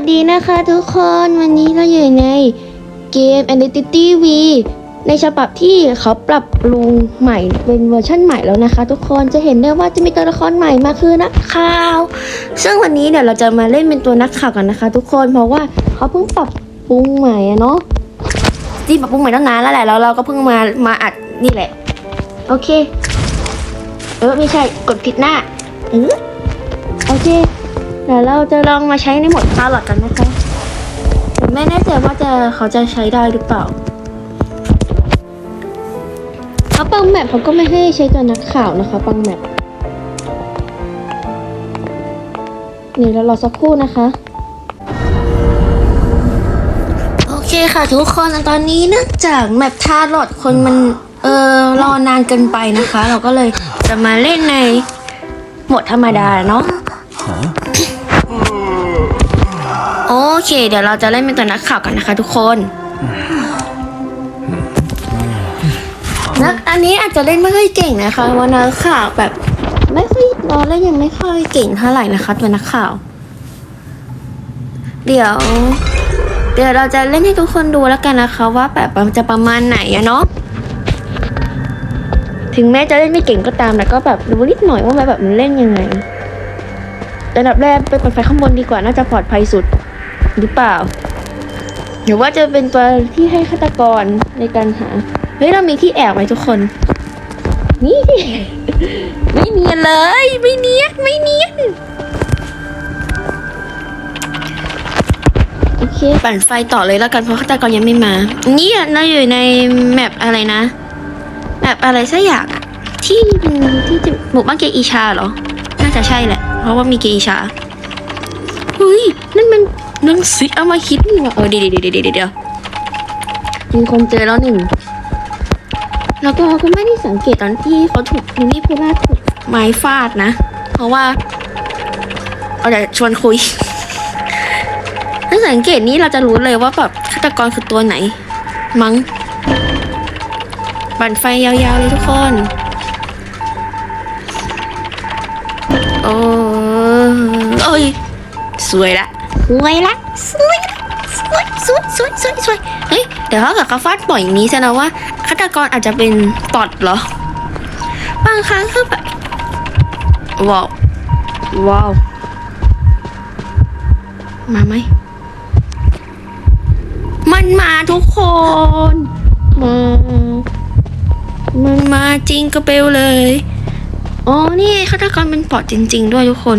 สดีนะคะทุกคนวันนี้เราอยู่ในเกม Identity V ในฉบับที่เขาปรับปรุงใหม่เป็นเวอร์ชั่นใหม่แล้วนะคะ ทุกคนจะเห็นได้ว่าจะมีตัวละครใหม่มาคือนักข่าว ซึ่งวันนี้เดี๋ยวเราจะมาเล่นเป็นตัวนักข่าวกันนะคะ ทุกคนเพราะว่าเขาเพิ่งปรับปรุงใหม่อะเนาะที่ปรับปรุงใหม่ตั้งนานแล้วแหละแล้วเราก็เพิ่งมามาอัดนี่แหละ โอเค เออไม่ใช่กดผิดหน้าเออโอเค ดี๋ยวเราจะลองมาใช้ในโหมดพาลอตกันนะคะแต่ไม่แน่ใจว่าจะเขาจะใช้ได้หรือเปล่าเพราะบางแมปเขาก็ไม่ให้ใช้กับนักข่าวนะคะบางแมปนี่เรารอสักครู่นะคะโอเคค่ะทุกคนตอนนี้เนื่องจากแมปทาลอตคนมันเออรอนานเกินไปนะคะ เราก็เลยจะมาเล่นในโหมดธรรมดาเนาะโอ เค เดี๋ยวเราจะเล่นเป็นตัวนักข่าวกันนะคะทุกคนนักอันนี้อาจจะเล่นไม่ค่อยเก่งนะคะว่านักข่าวแบบ ไม่ค่อยรอแล้วยังไม่ค่อยเก่งเท่าไหร่นะคะตัวนักข่าว เดี๋ยว เดี๋ยวเราจะเล่นให้ทุกคนดูแล้วกันนะคะ ว่าแบบมันจะประมาณไหนอะเนาะถึงแม้จะเล่นไม่เก่งก็ตามแต่ก็แบบรู้นิดหน่อยว่ามันแบบมันเล่นยังไงระดับแรกไปเปิดไฟข้างบนดีกว่าน่าจะปลอดภัยสุด หรือเปล่า หรือว่าจะเป็นตัวที่ให้ฆาตกรในการหา เฮ้ย เรามีที่แอบไหมทุกคน นี่ ไม่เนียนเลย ไม่เนียนไม่เนียนโอเค ปั่นไฟต่อเลยแล้วกันเพราะฆาตกรยังไม่มา นี่เราอยู่ในแมปอะไรนะ แมปอะไรสักอย่างอะที่ที่จะหมู่บ้านเกอีชาเหรอ น่าจะใช่แหละ เพราะว่ามีเกอีชา เฮ้ย นั่นมัน หนังสือเอามาคิดนี่ว่าเออเดี๋ยวเดี๋ยวเดี๋ยวเดี๋ยวมีคนเจอแล้วหนึ่งแล้วก็ก็ไม่ได้สังเกตตอนที่เขาถูกมินิพูล่าถูกไม้ฟาดนะ เพราะว่าเอาเดี๋ยวชวนคุยถ้าสังเกตนี้เราจะรู้เลยว่าแบบฆาตกรคือตัวไหน มั้งปั่นไฟยาวๆเลยทุกคน โอ้เอ้ย สวยละ วยละสวยละสวยสวยสวยสวยสวยเฮ้ยเดี๋ยวถ้าเกิดเขาฟาดปล่อยอย่างนี้แสดงว่าฆาตกรอาจจะเป็นปอดเหรอ บางครั้งคือแบบว้าวว้าวมาไหมมันมาทุกคนมามันมาจริงกระเบลเลย อ๋อ นี่ฆาตกรเป็นปอดจริง ๆ ด้วยทุกคน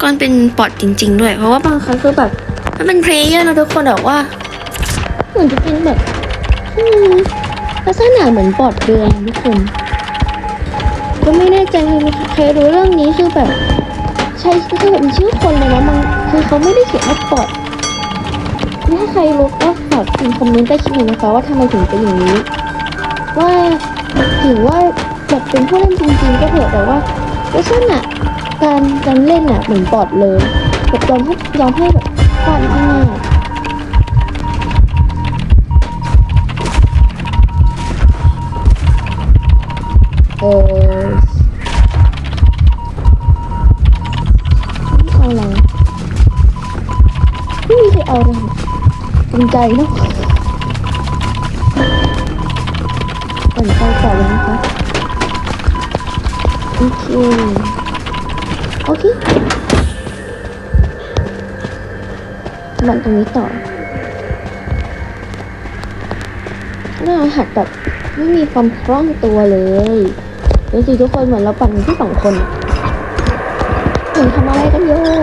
ฆาตกรเป็นปอดจริง ๆ ด้วย เพราะว่าบางครั้งคือแบบมันเป็นเพลเยอร์นะทุกคนแบบว่าเหมือนจะเป็นแบบลักษณะเหมือนปอดเดือนทุกคนก็ไม่แน่ใจใครรู้เรื่องนี้คือแบบใช่คือแบบเป็นชื่อคนเลยนะมันคือเขาไม่ได้เขียนว่าปอดถ้าใครรู้ก็ฝากพิมพ์คอมเมนต์ใต้คลิปน่อยนะคะว่าทำไมถึงเป็นอย่างนี้ ว่าถือว่าแบบเป็นผู้เล่นจริงๆก็เถอะแต่ว่าลักษณะ การการเล่นอะเหมือนปอดเลยแบบยอมให้ยอมให้แบบฟาดง่ายเออเอาอะไรไม่มีใครเอาอะไรจริงใจเนาะเปิดไฟต่อเลยนะคะโอเค โอเคบันตรงนี้ต่อน้าหัดแบบไม่มีความคล่องตัวเลยดูสิทุกคนเหมือนเราปั่นที่สองคนหมือนทำอะไรกันเยอะ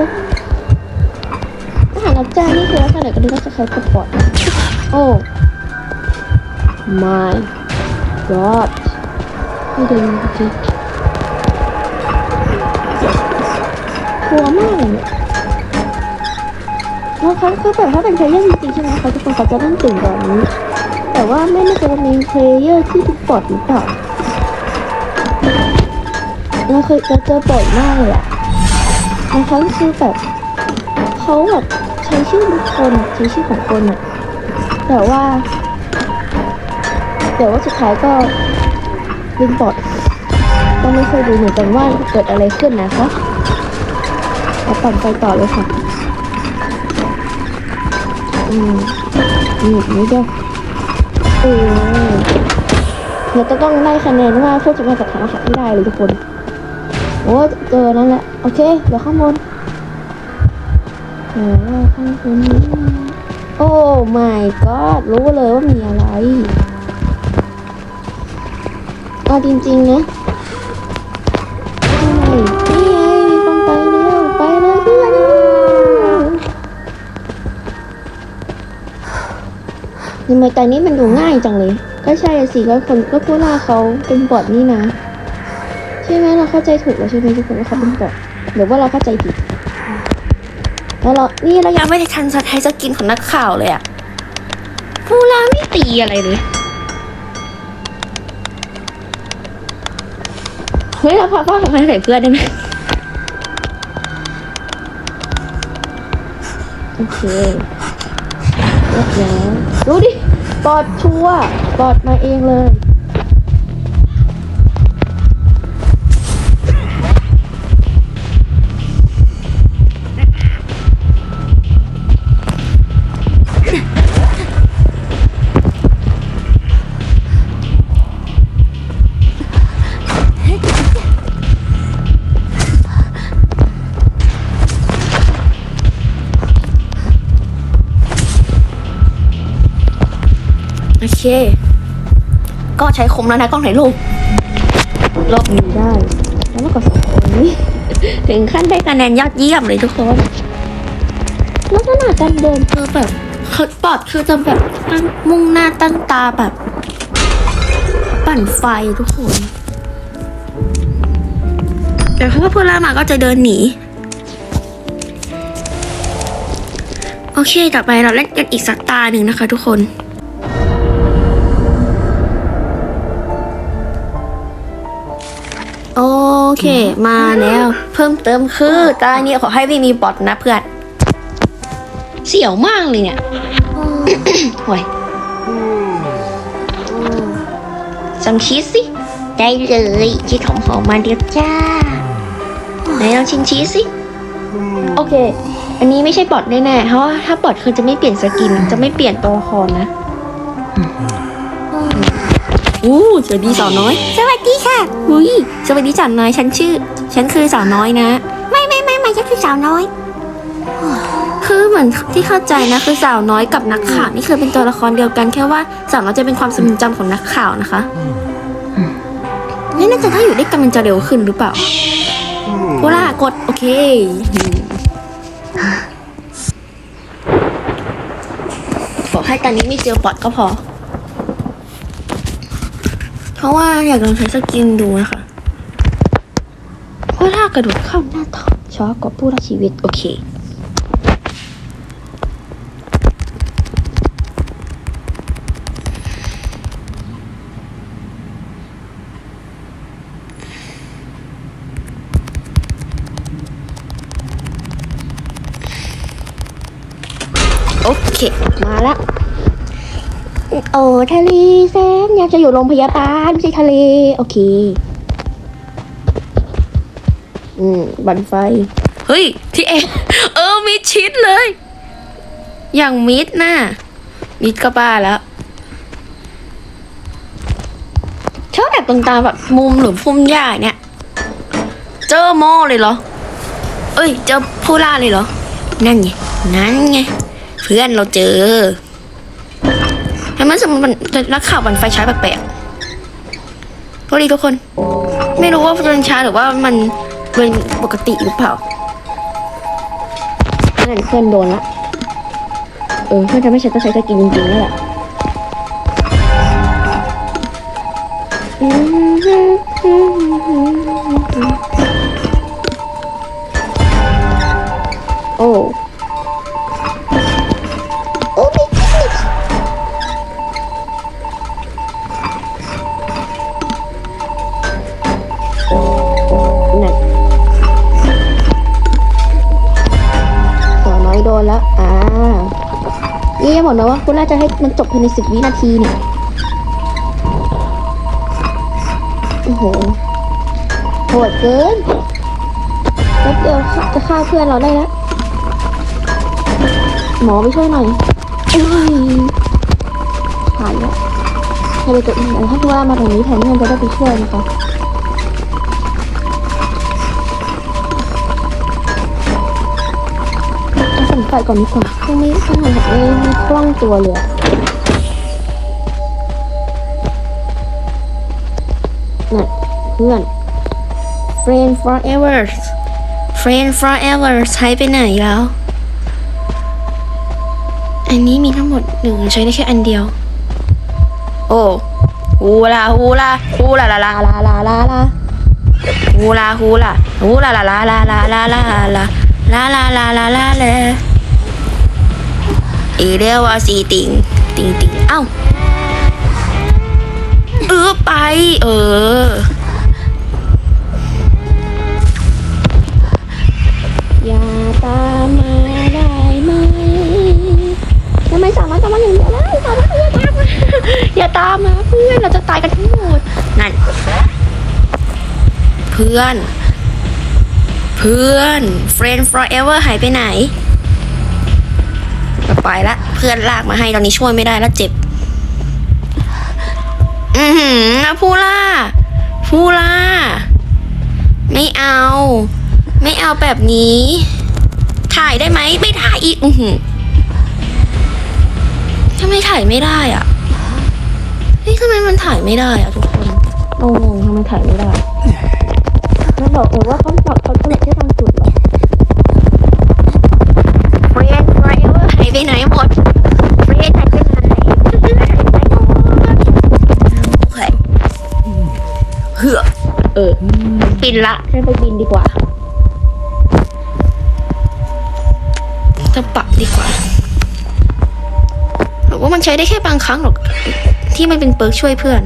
อาหารรับจ้างนี่คือลักษณะก็ดูว่าจะใช้กระป๋องโอ้ my god ไม่เดินจริง กลัวมากเลยเนี่ยบางครั้งคือแบบถ้าเป็นเพลเยอร์จริงๆใช่ไหมเขาทุกคนเขาจะต้องตื่นแบบนี้ แต่ว่าไม่แน่ใจว่ามีเพลเยอร์ที่ถูกปลดหรือเปล่าเราเคยเราเจอบ่อยมากเลยอะบางครั้งคือแบบเขาแบบใช้ชื่อบุคคลใช้ชื่อของคนอะแต่ว่าแต่ว่าสุดท้ายก็เป็นบอดก็ไม่เคยรู้เหมือนกันว่าเกิดอะไรขึ้นนะคะ เราปั่นไปต่อเลยค่ะ อืมอืมนี่เดียวเออเราจะต้องไล่คะแนนว่าพวกจะมาจากทางรหัสไม่ได้เลยทุกคน โอ้เจอนั่นแหละ โอเค เดี๋ยวข้างบนโอ้ข้างบนโอ้ my god รู้เลยว่ามีอะไรเอาจริงๆนะใช่นี่ไมี ทำไมตอนนี้มันดูง่ายจังเลย ก็ใช่อะสิแล้วคนก็พูดว่าเขาเป็นบอทนี่นะ ใช่ไหมเราเข้าใจถูกแล้วใช่ไหมทุกคนว่าเขาเป็นบอทหรือว่าเราเข้าใจผิดแล้วเรานี่เรายังไม่ได้ทันสไทยสกินของนักข่าวเลยอะผู้ล่าไม่ตีอะไรเลยเฮ้ยเราพาพ่อของใครใส่เพื่อนได้ไหมโอเคเรียบร้อยดู ปลอดชัวปลอดมาเองเลย ใช้คมแล้วนะกล้องถ่ายรูปรอบนี้ได้ แล้วก็สองคนนี้ถึงขั้นได้คะแนนยอดเยี่ยมเลยทุกคนลักษณะการเดินคือแบบคือปอดคือจะแบบตั้งมุ่งหน้าตั้งตาแบบ ปั่นไฟทุกคน แต่ถ้าเพื่อนล่ามาก็จะเดินหนี โอเค ต่อไปเราเล่นกันอีกสักตาหนึ่งนะคะทุกคน เคมาแล้ว เพิ่มเติมคือตานี้ขอให้ไม่มีบอทนะเพื่อน เสี่ยวมากเลยเนี่ยห่วยสังชีสสิ ได้เลยชีสหอมๆมาเดียวจ้า ไหนลองชิมชีสสิ โอเค อันนี้ไม่ใช่บอทแน่ๆเพราะว่าถ้าบอทคือจะไม่เปลี่ยนสกิน จะไม่เปลี่ยนตัวละครนะ อู้สวัสดีสาวน้อย สวัสดีค่ะอุ้ยสวัสดีสาวน้อยฉันชื่อ ฉันคือสาวน้อยนะ ไม่ไม่ไม่ไม่ฉันคือสาวน้อย คือเหมือนที่เข้าใจนะคือสาวน้อยกับนักข่าวนี่คือเป็นตัวละครเดียวกันแค่ว่าสาวน้อยจะเป็นความทรงจำของนักข่าวนะคะนี่น่าจะถ้าอยู่ด้วยกันมันจะเร็วขึ้นหรือเปล่าโคล่ากดโอเคขอให้ตอนนี้ไม่เจอบอทก็พอเพ ราะว่าอยากลองใช้สกินดูนะคะ เพราะถ้ากระโดดเข้าหน้าท้องช้อกว่าผู้รอดชีวิต โอเคโอเค มาแล้ว โอ้ทะเลแสนอยากจะอยู่โรงพยาบาลไม่ใช่ทะเล โอเค อืม บันไฟ เฮ้ย ที่เอเออมิดชิดเลย อย่างมิดน่ะ มิดก็บ้าแล้วชอบแอบตรงตาแบบมุมหรือพุ่มหญ้าเนี่ย เจอโมเลยเหรอ เอ้ย เจอผู้ล่าเลยเหรอ นั่นไง นั่นไง เพื่อนเราเจอ แล้วมันสมมติมันนักข่าวบันไฟใช้แปลกๆพอดีทุกคน ไม่รู้ว่าเป็นช้าหรือว่ามันเป็นปกติหรือเปล่านั่นเพื่อนโดนละ เออเพื่อนจะไม่ใช้ต้องใช้สกินจริงๆนั่นแหละโอ้โอ้ บอกนะว่าคุณน่าจะให้มันจบภายในสิบวินาทีเนี่ยโอ้โหโหดเกินแป๊บเดียวจะฆ่าเพื่อนเราได้แล้วหมอไปช่วยหน่อยโอ้ยหายแล้วให้ไปตัวเองแต่ถ้าว่ามาตรงนี้แทนที่มันจะได้ไปช่วยนะคะ ไฟก่อนดีกว่าข้างนี้ข้างหลังไม่ไม่คล่องตัวเลยอะน่ะเพื่อน friend forever friend forever ใช้ไปไหนแล้ว อันนี้มีทั้งหมดหนึ่งใช้ได้แค่อันเดียว โอ้ฮูลาฮูลาฮูลาลาลาลาลาลาลาฮูลาฮูลาฮูลาลาลาลาลาลาลาลาลาลาลาลาลาลา อีเรียกว่าสีติงติงติงเอ้าเออไป เออ อย่าตามมาได้ไหมทำไมสามารถตามมาอย่างเดียวได้สามารถอย่าตามมาอย่าตามมาเพื่อนเราจะตายกันทั้งหมดนั่นเพื่อน เพื่อน friend forever หายไปไหน ไปละเพื่อนลากมาให้ตอนนี้ช่วยไม่ได้แล้วเจ็บ อือหือพูล่าพูล่า ไม่เอา ไม่เอาแบบนี้ ถ่ายได้ไหมไม่ถ่ายอีก อือหือทำไมถ่ายไม่ได้อะเฮ้ยทำไมมันถ่ายไม่ได้อะทุกคนงงๆทำไมถ่ายไม่ได้แล้วบอกเออว่าเขาบอกเขากำหนดแค่บางจุดเหรอ ไปไหนหมดเฟรนหายไปไหนหายไปหมดโอเคเหือเออบินละฉันไปบินดีกว่าจะปรับดีกว่าหรือว่ามันใช้ได้แค่บางครั้งหรอก ที่มันเป็นเปิร์กช่วยเพื่อน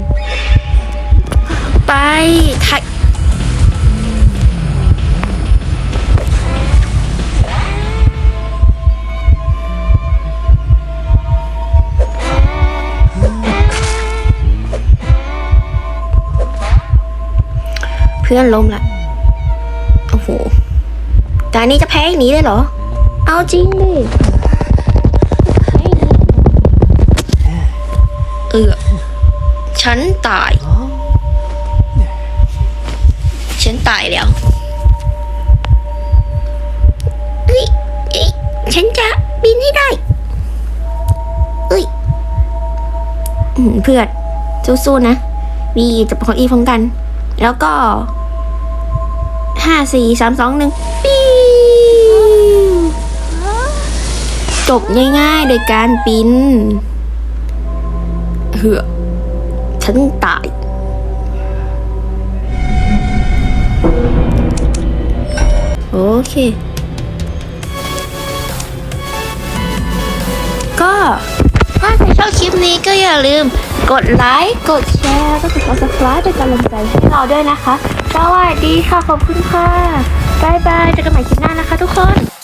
ไปถ่าย พื่อนล้มละโอ้โหแต่อันนี้จะแพ้อย่างนี้เลยเหรอ เอาจริงดิเออฉันตาย ฉันตายแล้วเอ้ยเอ้ยฉันจะบินให้ได้ เอ้ยเพื่อนสู้ๆนะวีจะประคองอีพร้อมกัน แล้วก็ ห้าสี่สามสองหนึ่งปิ้วจบง่ายๆ โดยการปินเหือฉันตาย โอเค ก็ถ้าใครชอบคลิปนี้ก็อย่าลืมกดไลค์ กดแชร์ก็กด subscribe เป็นกำลังใจให้เราด้วยนะคะ สวัสดีค่ะ ขอบคุณค่ะบายบายเจอกันใหม่คลิปหน้านะคะทุกคน